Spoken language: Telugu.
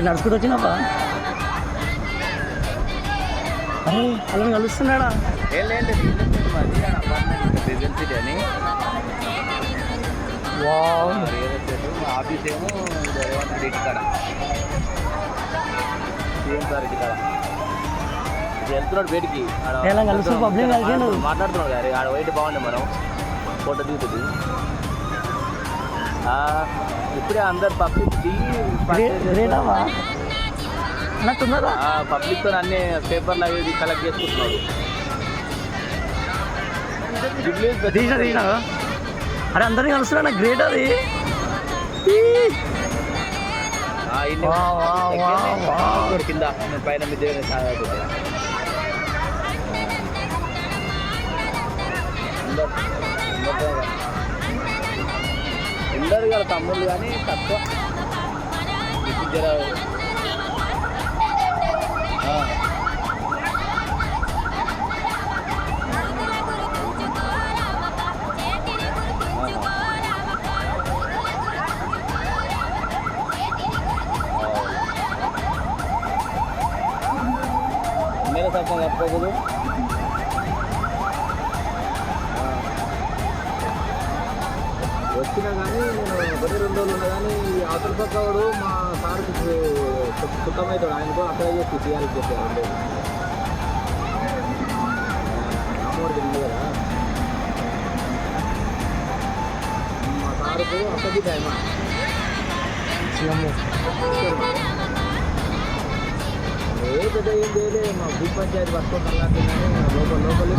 నడుచుకుంటూ వచ్చినావా? అరే అలా కలుస్తున్నాడా ఆఫీస్ ఏమో రేవంత్ రెడ్డి కాడ. సీఎం సార్ రెడ్డి కాడ? ఇది వెళ్తున్నాడు బయటికి. ఆడ. మాట్లాడుతున్నాడు. వైట్ బాగుంది మనం. ఫోటో దిగుతుంది. ఇప్పుడే అందరు పబ్లిక్ అవ్వా అన్న తొందరరా పబ్లిక్తో అన్ని పేపర్లు అవి కలెక్ట్ తీసిన తీసిన అరే అందరినీ కలుస్తున్నా గ్రేట్ అది. కింద పైన మీద ఉండరు కదా తమ్ముళ్ళు కానీ తక్కువ ఇప్పుడు జర ఆ. मेरे साथ में आपको बोलो వచ్చినా కానీ నేను ఒకటి రెండు రోజులు ఉన్నా కానీ ఈ అవతల పక్క వాడు మా సార్కి సుత్తమవుతాడు ఆయనతో అప్లై చేసి టీఆర్ఎస్ చేశారు రెండు అమ్మఒడికి ఉంది కదా. మా సారుకు అప్పటి టైం ఏ పెద్ద ఏం చేయలే మా భూ పంచాయతీ అలాంటి కానీ లోపల లోపల